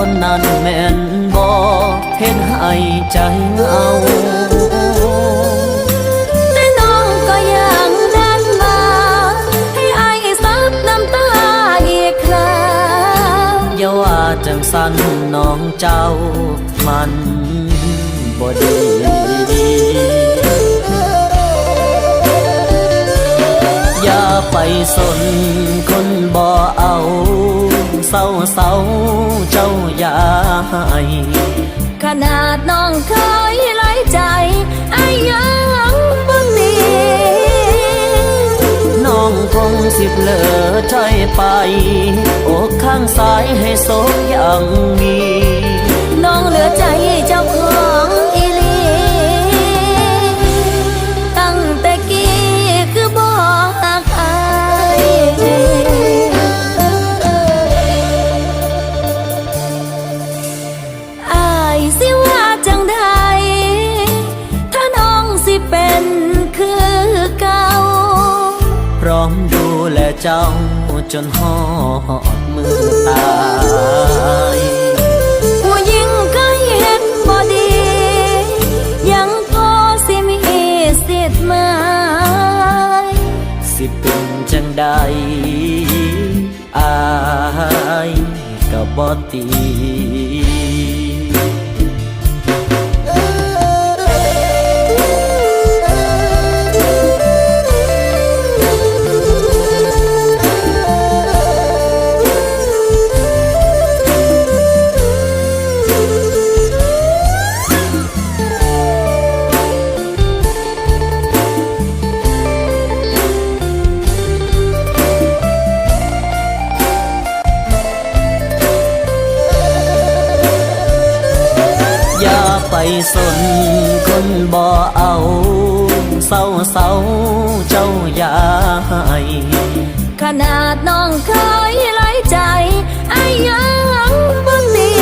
คนนั้นแม่นบอเห็นให้ใจเหงาน้องก็ยังเดินมาให้อายซับน้ำตาอีกครั้งาว่าจังสันน้องเจ้ามันบ่ดีอย่าไปสนาเศร้าๆเจ้าอย่าให้ขนาดน้องเคยไล่ใจอายยังบ่มีน้องคงสิบเหลอใจไป อกข้างซ้ายให้โซยังมี น้องเหลือใจ ร้อมดูแลเจ้าจนหอดมือตายผู้หญิงก็เห็นบ่ดี ยังก็สิมีสิทธิ์ไหมสิเป็นจังใดอายก็บ่ตี ไปสนคนบ่เอาเศร้าเศร้าๆเจ้าอย่าให้ขนาดน้องเคยไล่ใจอายยังบ่มี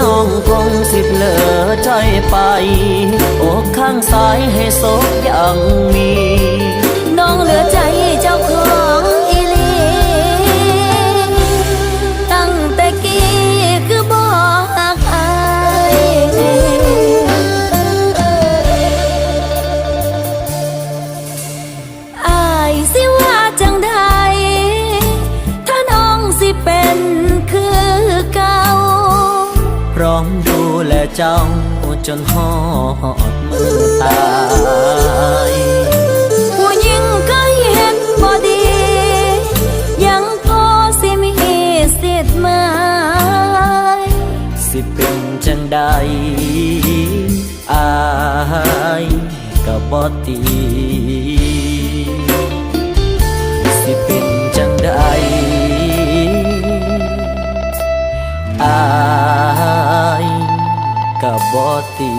น้องคงสิบเหลอใจไปอกข้างซ้ายให้โซยังมี เจ้าจนหอดมือตายผู้หญิงก็เห็นบ่ดี ยังก็สิมีสิทธิ์ไหมสิเป็นจังใดอายก็บ่ตี ti